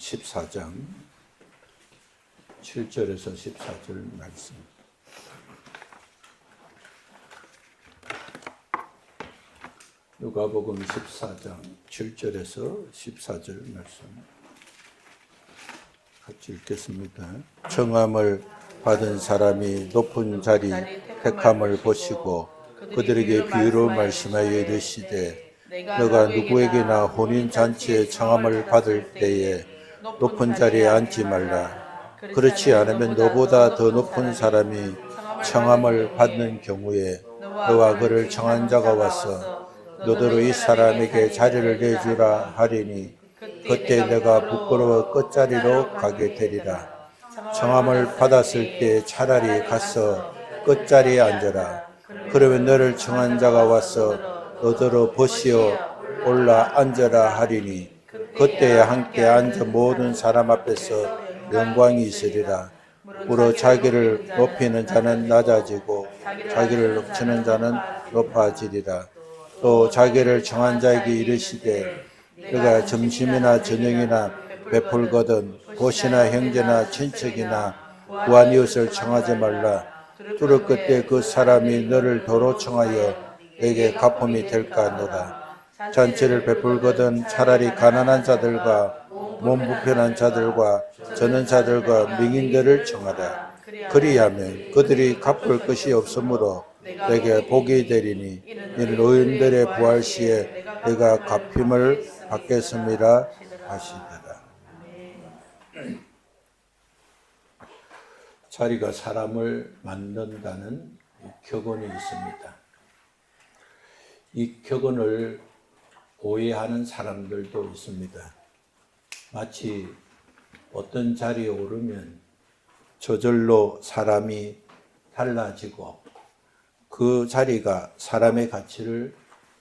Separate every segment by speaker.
Speaker 1: 14장 7절에서 14절 말씀. 누가복음 14장 7절에서 14절 말씀. 같이 읽겠습니다. 청함을 받은 사람이 높은 자리 택함을 보시고 그들에게 비유로 말씀하여 이르시되 너가 누구에게나 혼인 잔치에 청함을 받을 때에 높은 자리에 앉지 말라. 그렇지 않으면 너보다 더 높은 사람이 청함을 받는 경우에 너와 그를 청한 자가 와서 너더러 이 사람에게 자리를 내주라 하리니 그때 내가 부끄러워 끝자리로 가게 되리라. 청함을 받았을 때 차라리 가서 끝자리에 앉아라. 그러면 너를 청한 자가 와서 너더러 보시어 올라 앉아라 하리니 그때에 함께 앉아 모든 사람 앞에서 영광이 있으리라. 무로 자기를 높이는 자는 낮아지고 자기를 높이는 자는 높아지리라. 또 자기를 청한 자에게 이르시되 그가 점심이나 저녁이나 베풀거든 보시나 형제나 친척이나 구한 이웃을 청하지 말라. 두를 끝에 그 사람이 너를 도로 청하여 내게 가품이 될까 하노라. 잔치를 베풀거든 차라리 가난한 자들과 몸 불편한 자들과 저는 자들과 명인들을 청하라. 그리하면 그들이 갚을 것이 없으므로 내게 복이 되리니 이는 노인들의 부활 시에 내가 갚힘을 받겠음이라 하시더라. 자리가 사람을 만든다는 격언이 있습니다. 이 격언을 오해하는 사람들도 있습니다. 마치 어떤 자리에 오르면 저절로 사람이 달라지고 그 자리가 사람의 가치를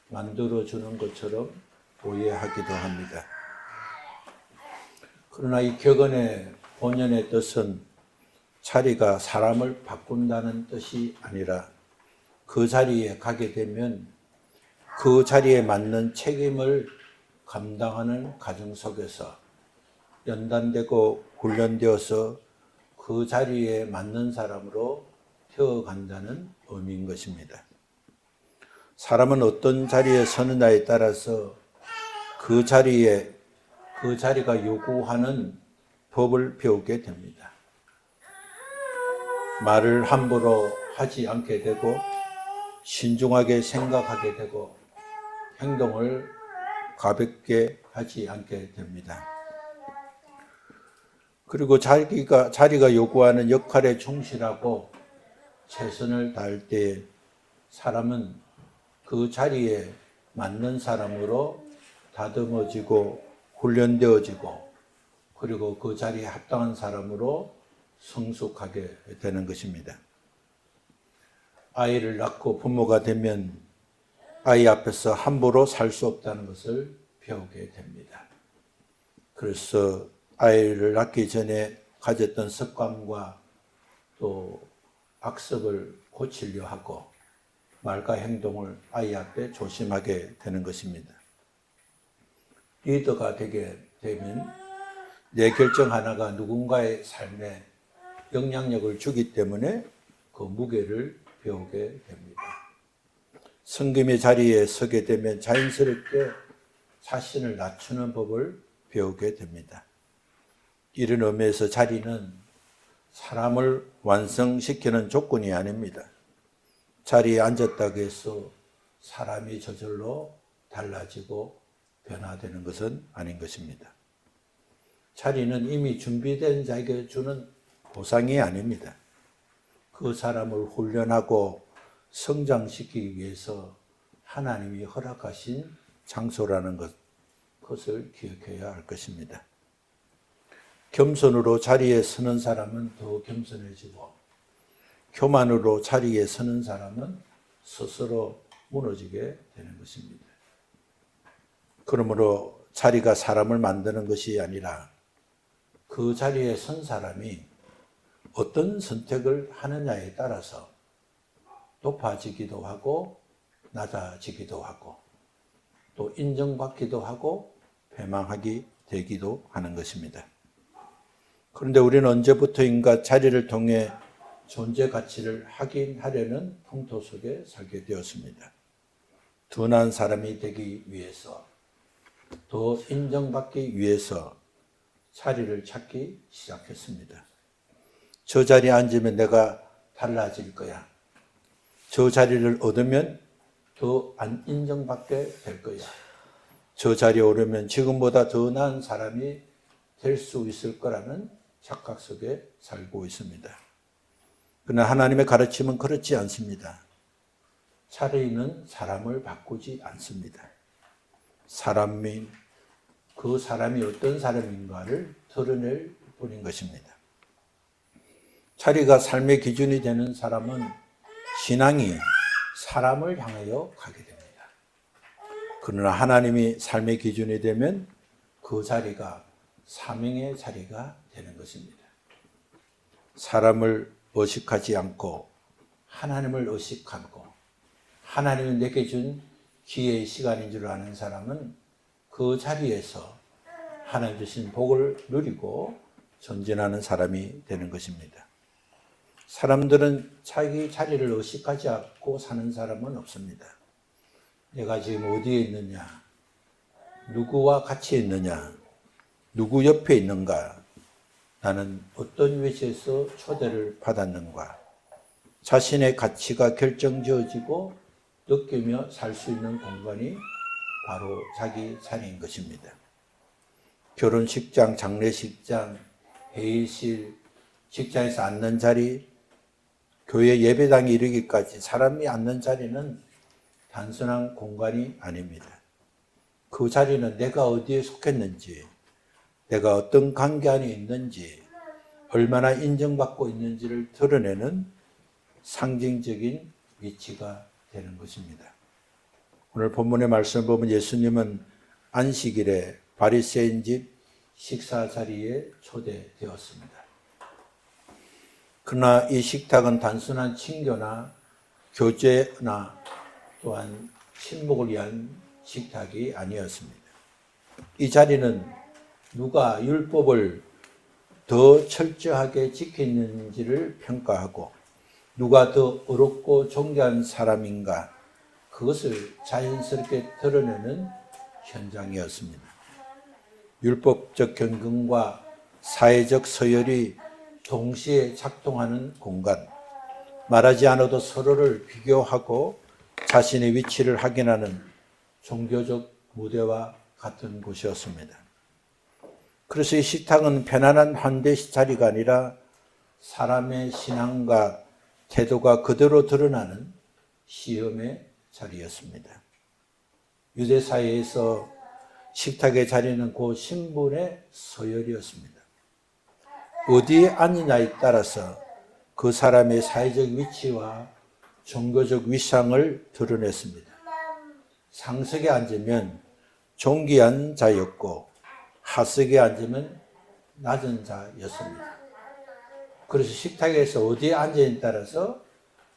Speaker 1: 만들어 주는 것처럼 오해하기도 합니다. 그러나 이 격언의 본연의 뜻은 자리가 사람을 바꾼다는 뜻이 아니라 그 자리에 가게 되면 그 자리에 맞는 책임을 감당하는 과정 속에서 연단되고 훈련되어서 그 자리에 맞는 사람으로 태어간다는 의미인 것입니다. 사람은 어떤 자리에 서느냐에 따라서 그 자리에 그 자리가 요구하는 법을 배우게 됩니다. 말을 함부로 하지 않게 되고 신중하게 생각하게 되고 행동을 가볍게 하지 않게 됩니다. 그리고 자기가 자리가 요구하는 역할에 충실하고 최선을 다할 때 사람은 그 자리에 맞는 사람으로 다듬어지고 훈련되어지고 그리고 그 자리에 합당한 사람으로 성숙하게 되는 것입니다. 아이를 낳고 부모가 되면 아이 앞에서 함부로 살 수 없다는 것을 배우게 됩니다. 그래서 아이를 낳기 전에 가졌던 습관과 또 악습을 고치려 하고 말과 행동을 아이 앞에 조심하게 되는 것입니다. 리더가 되게 되면 내 결정 하나가 누군가의 삶에 영향력을 주기 때문에 그 무게를 배우게 됩니다. 성김의 자리에 서게 되면 자연스럽게 자신을 낮추는 법을 배우게 됩니다. 이런 의미에서 자리는 사람을 완성시키는 조건이 아닙니다. 자리에 앉았다고 해서 사람이 저절로 달라지고 변화되는 것은 아닌 것입니다. 자리는 이미 준비된 자에게 주는 보상이 아닙니다. 그 사람을 훈련하고 성장시키기 위해서 하나님이 허락하신 장소라는 것, 그것을 기억해야 할 것입니다. 겸손으로 자리에 서는 사람은 더 겸손해지고, 교만으로 자리에 서는 사람은 스스로 무너지게 되는 것입니다. 그러므로 자리가 사람을 만드는 것이 아니라 그 자리에 선 사람이 어떤 선택을 하느냐에 따라서 높아지기도 하고 낮아지기도 하고 또 인정받기도 하고 배망하기 되기도 하는 것입니다. 그런데 우리는 언제부터인가 자리를 통해 존재 가치를 확인하려는 풍토 속에 살게 되었습니다. 둔한 사람이 되기 위해서, 더 인정받기 위해서 자리를 찾기 시작했습니다. 저 자리에 앉으면 내가 달라질 거야. 저 자리를 얻으면 더 안 인정받게 될 거야. 저 자리에 오르면 지금보다 더 나은 사람이 될 수 있을 거라는 착각 속에 살고 있습니다. 그러나 하나님의 가르침은 그렇지 않습니다. 자리는 사람을 바꾸지 않습니다. 사람이 그 사람이 어떤 사람인가를 드러낼 뿐인 것입니다. 자리가 삶의 기준이 되는 사람은 신앙이 사람을 향하여 가게 됩니다. 그러나 하나님이 삶의 기준이 되면 그 자리가 사명의 자리가 되는 것입니다. 사람을 의식하지 않고 하나님을 의식하고 하나님이 내게 준 기회의 시간인 줄 아는 사람은 그 자리에서 하나님 주신 복을 누리고 전진하는 사람이 되는 것입니다. 사람들은 자기 자리를 의식하지 않고 사는 사람은 없습니다. 내가 지금 어디에 있느냐? 누구와 같이 있느냐? 누구 옆에 있는가? 나는 어떤 위치에서 초대를 받았는가? 자신의 가치가 결정지어지고 느끼며 살 수 있는 공간이 바로 자기 자리인 것입니다. 결혼식장, 장례식장, 회의실, 직장에서 앉는 자리, 교회 예배당에 이르기까지 사람이 앉는 자리는 단순한 공간이 아닙니다. 그 자리는 내가 어디에 속했는지, 내가 어떤 관계 안에 있는지, 얼마나 인정받고 있는지를 드러내는 상징적인 위치가 되는 것입니다. 오늘 본문의 말씀을 보면 예수님은 안식일에 바리새인 집 식사 자리에 초대되었습니다. 그러나 이 식탁은 단순한 친교나 교제나 또한 친목을 위한 식탁이 아니었습니다. 이 자리는 누가 율법을 더 철저하게 지켰는지를 평가하고 누가 더 어렵고 존귀한 사람인가 그것을 자연스럽게 드러내는 현장이었습니다. 율법적 경건과 사회적 서열이 동시에 작동하는 공간, 말하지 않아도 서로를 비교하고 자신의 위치를 확인하는 종교적 무대와 같은 곳이었습니다. 그래서 이 식탁은 편안한 환대 자리가 아니라 사람의 신앙과 태도가 그대로 드러나는 시험의 자리였습니다. 유대 사회에서 식탁의 자리는 그 신분의 서열이었습니다. 어디에 앉느냐에 따라서 그 사람의 사회적 위치와 종교적 위상을 드러냈습니다. 상석에 앉으면 존귀한 자였고 하석에 앉으면 낮은 자였습니다. 그래서 식탁에서 어디에 앉아에 따라서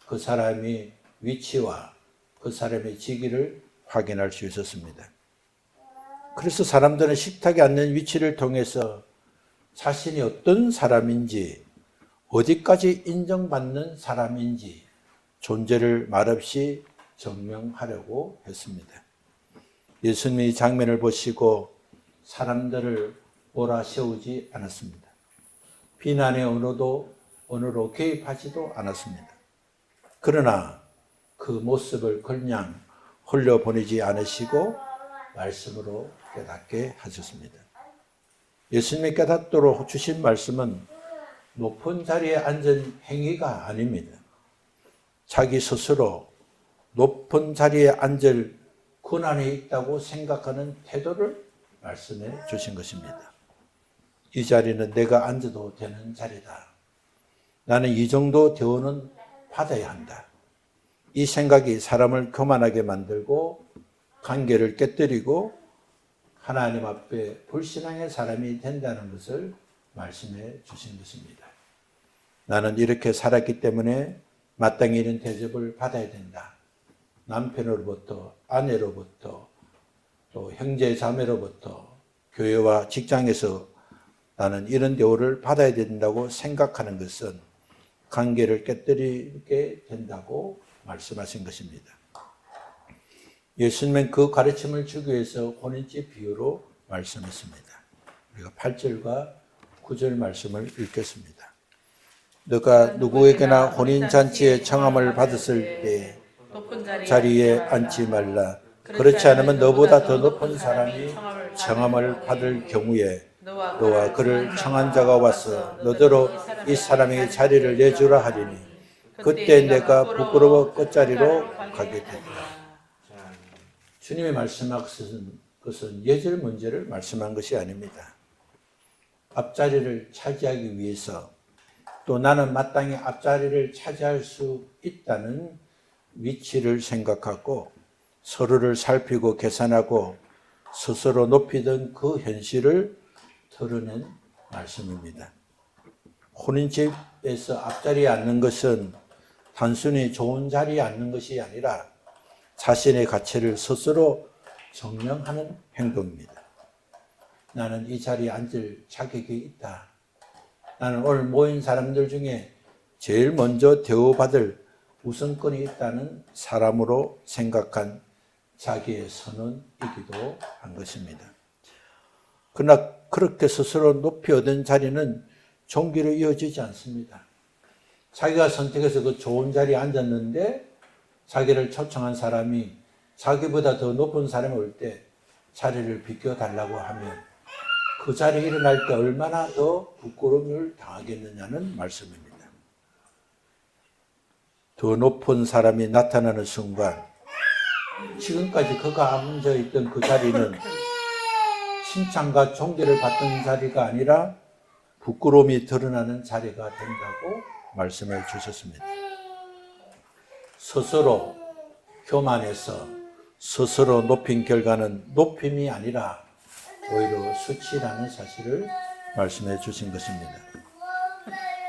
Speaker 1: 그 사람이 위치와 그 사람의 직위를 확인할 수 있었습니다. 그래서 사람들은 식탁에 앉는 위치를 통해서 자신이 어떤 사람인지, 어디까지 인정받는 사람인지 존재를 말없이 증명하려고 했습니다. 예수님이 장면을 보시고 사람들을 몰아 세우지 않았습니다. 비난의 언어도 언어로 개입하지도 않았습니다. 그러나 그 모습을 그냥 흘려보내지 않으시고 말씀으로 깨닫게 하셨습니다. 예수님이 깨닫도록 주신 말씀은 높은 자리에 앉은 행위가 아닙니다. 자기 스스로 높은 자리에 앉을 권한이 있다고 생각하는 태도를 말씀해 주신 것입니다. 이 자리는 내가 앉아도 되는 자리다. 나는 이 정도 대우는 받아야 한다. 이 생각이 사람을 교만하게 만들고 관계를 깨뜨리고 하나님 앞에 불신앙의 사람이 된다는 것을 말씀해 주신 것입니다. 나는 이렇게 살았기 때문에 마땅히 있는 대접을 받아야 된다. 남편으로부터, 아내로부터, 또 형제 자매로부터, 교회와 직장에서 나는 이런 대우를 받아야 된다고 생각하는 것은 관계를 깨뜨리게 된다고 말씀하신 것입니다. 예수님은 그 가르침을 주기 위해서 혼인집 비유로 말씀했습니다. 우리가 8절과 9절 말씀을 읽겠습니다. 너가 누구에게나 혼인잔치에 청함을 받았을 때 자리에, 앉지 말라. 그렇지 않으면 너보다 더 높은 사람이 청함을 받을 경우에 너와 그를 청한 자가 와서 너더러 이 사람에게 자리를 내주라 하리니 그때 내가 부끄러워 끝자리로 가게 되리라. 주님이 말씀하신 것은 예절 문제를 말씀한 것이 아닙니다. 앞자리를 차지하기 위해서 또 나는 마땅히 앞자리를 차지할 수 있다는 위치를 생각하고 서로를 살피고 계산하고 스스로 높이던 그 현실을 드러낸 말씀입니다. 혼인집에서 앞자리에 앉는 것은 단순히 좋은 자리에 앉는 것이 아니라 자신의 가치를 스스로 증명하는 행동입니다. 나는 이 자리에 앉을 자격이 있다. 나는 오늘 모인 사람들 중에 제일 먼저 대우받을 우선권이 있다는 사람으로 생각한 자기의 선언이기도 한 것입니다. 그러나 그렇게 스스로 높이 얻은 자리는 종기로 이어지지 않습니다. 자기가 선택해서 그 좋은 자리에 앉았는데 자기를 초청한 사람이 자기보다 더 높은 사람이 올 때 자리를 비켜달라고 하면 그 자리에 일어날 때 얼마나 더 부끄러움을 당하겠느냐는 말씀입니다. 더 높은 사람이 나타나는 순간 지금까지 그가 앉아 있던 그 자리는 칭찬과 존경을 받던 자리가 아니라 부끄러움이 드러나는 자리가 된다고 말씀해 주셨습니다. 스스로 교만해서 스스로 높인 결과는 높임이 아니라 오히려 수치라는 사실을 말씀해 주신 것입니다.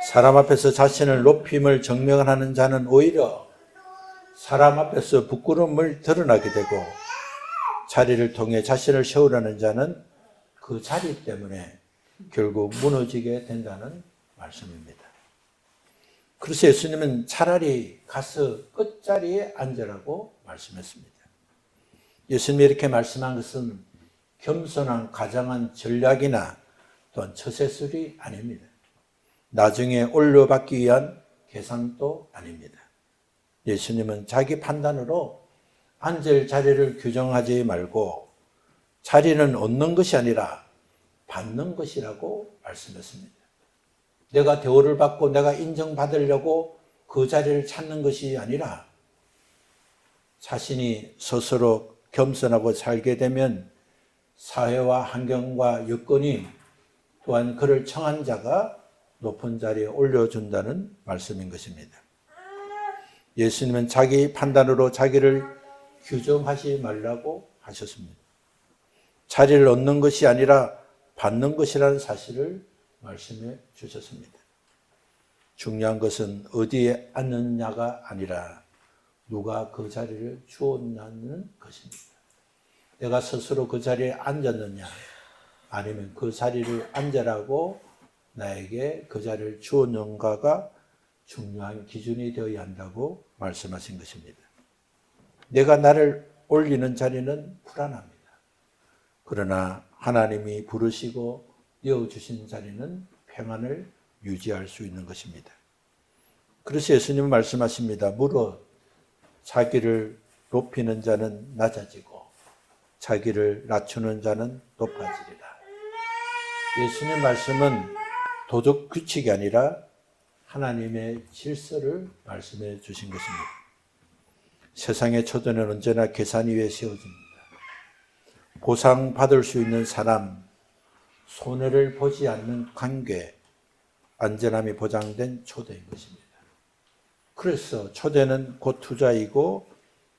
Speaker 1: 사람 앞에서 자신을 높임을 증명하는 자는 오히려 사람 앞에서 부끄러움을 드러나게 되고 자리를 통해 자신을 세우려는 자는 그 자리 때문에 결국 무너지게 된다는 말씀입니다. 그래서 예수님은 차라리 가서 끝자리에 앉으라고 말씀했습니다. 예수님이 이렇게 말씀한 것은 겸손한 가장한 전략이나 또한 처세술이 아닙니다. 나중에 올려받기 위한 계산도 아닙니다. 예수님은 자기 판단으로 앉을 자리를 규정하지 말고 자리는 얻는 것이 아니라 받는 것이라고 말씀했습니다. 내가 대우를 받고 내가 인정받으려고 그 자리를 찾는 것이 아니라 자신이 스스로 겸손하고 살게 되면 사회와 환경과 여건이 또한 그를 청한 자가 높은 자리에 올려준다는 말씀인 것입니다. 예수님은 자기 판단으로 자기를 규정하지 말라고 하셨습니다. 자리를 얻는 것이 아니라 받는 것이라는 사실을 말씀해 주셨습니다. 중요한 것은 어디에 앉느냐가 아니라 누가 그 자리를 주었냐는 것입니다. 내가 스스로 그 자리에 앉았느냐, 아니면 그 자리를 앉으라고 나에게 그 자리를 주었는가가 중요한 기준이 되어야 한다고 말씀하신 것입니다. 내가 나를 올리는 자리는 불안합니다. 그러나 하나님이 부르시고 띄워주신 자리는 평안을 유지할 수 있는 것입니다. 그래서 예수님은 말씀하십니다. 무릇 자기를 높이는 자는 낮아지고 자기를 낮추는 자는 높아지리라. 예수님 말씀은 도덕 규칙이 아니라 하나님의 질서를 말씀해 주신 것입니다. 세상의 초대는 언제나 계산 위에 세워집니다. 보상받을 수 있는 사람, 손해를 보지 않는 관계, 안전함이 보장된 초대인 것입니다. 그래서 초대는 곧 투자이고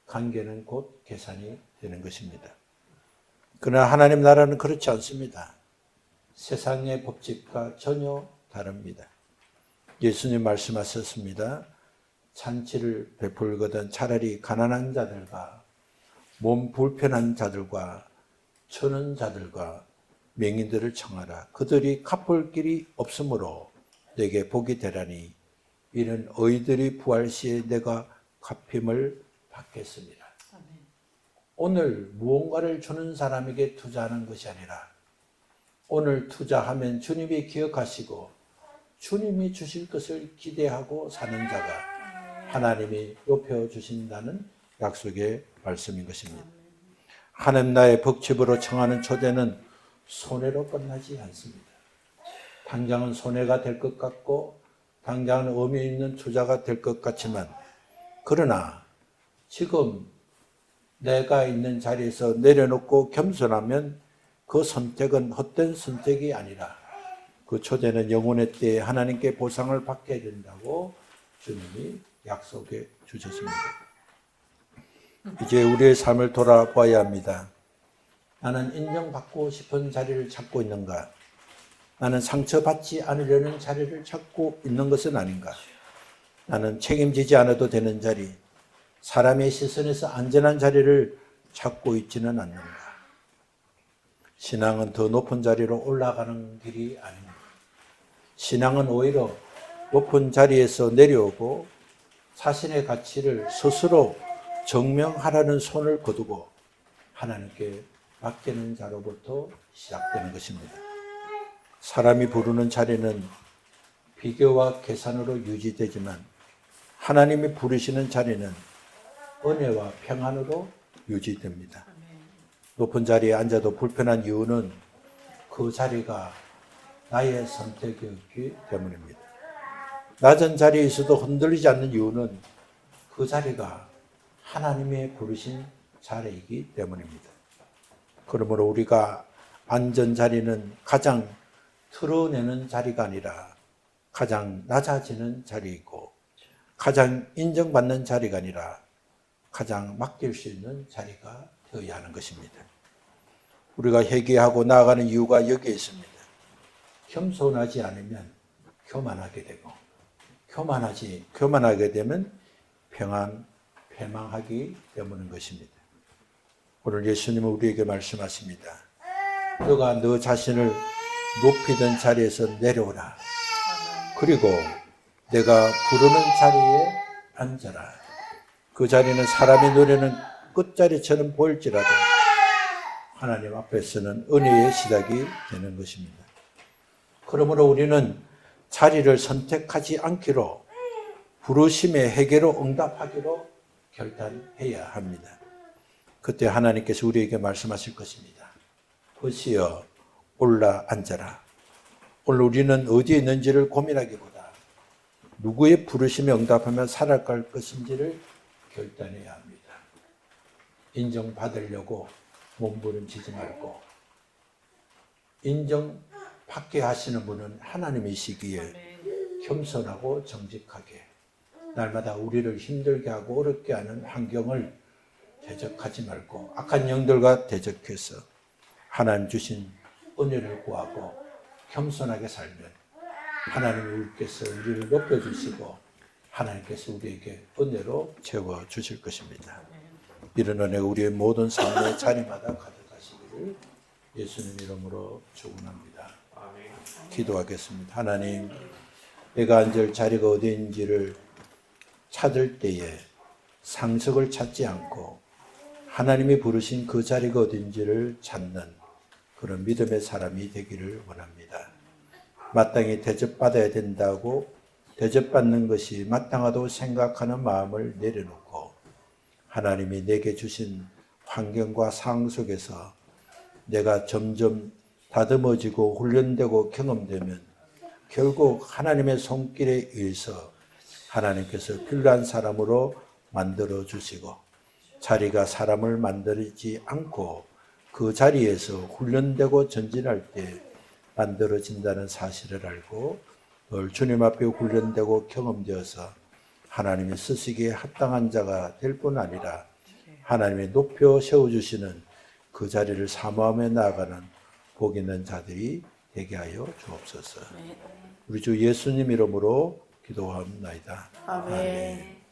Speaker 1: 관계는 곧 계산이 되는 것입니다. 그러나 하나님 나라는 그렇지 않습니다. 세상의 법칙과 전혀 다릅니다. 예수님 말씀하셨습니다. 잔치를 베풀거든 차라리 가난한 자들과 몸 불편한 자들과 천은 자들과 맹인들을 청하라. 그들이 갚을 길이 없으므로 내게 복이 되라니 이는 의들이 부활 시에 내가 갚힘을 받겠습니다. 오늘 무언가를 주는 사람에게 투자하는 것이 아니라 오늘 투자하면 주님이 기억하시고 주님이 주실 것을 기대하고 사는 자가 하나님이 높여 주신다는 약속의 말씀인 것입니다. 하나님 나의 벅집으로 청하는 초대는 손해로 끝나지 않습니다. 당장은 손해가 될 것 같고 당장은 의미 있는 투자가 될 것 같지만 그러나 지금 내가 있는 자리에서 내려놓고 겸손하면 그 선택은 헛된 선택이 아니라 그 초대는 영혼의 때에 하나님께 보상을 받게 된다고 주님이 약속해 주셨습니다. 이제 우리의 삶을 돌아봐야 합니다. 나는 인정받고 싶은 자리를 찾고 있는가? 나는 상처받지 않으려는 자리를 찾고 있는 것은 아닌가? 나는 책임지지 않아도 되는 자리, 사람의 시선에서 안전한 자리를 찾고 있지는 않는가? 신앙은 더 높은 자리로 올라가는 길이 아닙니다. 신앙은 오히려 높은 자리에서 내려오고 자신의 가치를 스스로 증명하라는 손을 거두고 하나님께 맡기는 자로부터 시작되는 것입니다. 사람이 부르는 자리는 비교와 계산으로 유지되지만 하나님이 부르시는 자리는 은혜와 평안으로 유지됩니다. 높은 자리에 앉아도 불편한 이유는 그 자리가 나의 선택이었기 때문입니다. 낮은 자리에 있어도 흔들리지 않는 이유는 그 자리가 하나님의 부르신 자리이기 때문입니다. 그러므로 우리가 앉은 자리는 가장 틀어내는 자리가 아니라 가장 낮아지는 자리이고 가장 인정받는 자리가 아니라 가장 맡길 수 있는 자리가 되어야 하는 것입니다. 우리가 회개하고 나아가는 이유가 여기에 있습니다. 겸손하지 않으면 교만하게 되고 교만하지 교만하게 되면 평안 패망하기 때문인 것입니다. 오늘 예수님은 우리에게 말씀하십니다. 너가 너 자신을 높이던 자리에서 내려오라. 그리고 내가 부르는 자리에 앉아라. 그 자리는 사람의 눈에는 끝자리처럼 보일지라도 하나님 앞에서는 은혜의 시작이 되는 것입니다. 그러므로 우리는 자리를 선택하지 않기로 부르심의 해계로 응답하기로 결단해야 합니다. 그때 하나님께서 우리에게 말씀하실 것입니다. 보시어 올라 앉아라. 오늘 우리는 어디에 있는지를 고민하기보다 누구의 부르심에 응답하며 살아갈 것인지를 결단해야 합니다. 인정받으려고 몸부림치지 말고 인정받게 하시는 분은 하나님이시기에 겸손하고 정직하게 날마다 우리를 힘들게 하고 어렵게 하는 환경을 대적하지 말고 악한 영들과 대적해서 하나님 주신 은혜를 구하고 겸손하게 살면 하나님이 우리께서 우리를 높여주시고 하나님께서 우리에게 은혜로 채워 주실 것입니다. 이런 은혜 우리의 모든 삶의 자리마다 가져가시기를 예수님 이름으로 축원합니다. 기도하겠습니다. 하나님, 내가 앉을 자리가 어디인지를 찾을 때에 상석을 찾지 않고 하나님이 부르신 그 자리가 어딘지를 찾는 그런 믿음의 사람이 되기를 원합니다. 마땅히 대접받아야 된다고 대접받는 것이 마땅하다고 생각하는 마음을 내려놓고 하나님이 내게 주신 환경과 상황 속에서 내가 점점 다듬어지고 훈련되고 경험되면 결국 하나님의 손길에 의해서 하나님께서 필요한 사람으로 만들어 주시고 자리가 사람을 만들지 않고 그 자리에서 훈련되고 전진할 때 만들어진다는 사실을 알고 늘 주님 앞에 훈련되고 경험되어서 하나님이 쓰시기에 합당한 자가 될 뿐 아니라 하나님이 높여 세워주시는 그 자리를 사모하며 나아가는 복 있는 자들이 되게 하여 주옵소서. 우리 주 예수님 이름으로 기도합나이다.
Speaker 2: 아멘.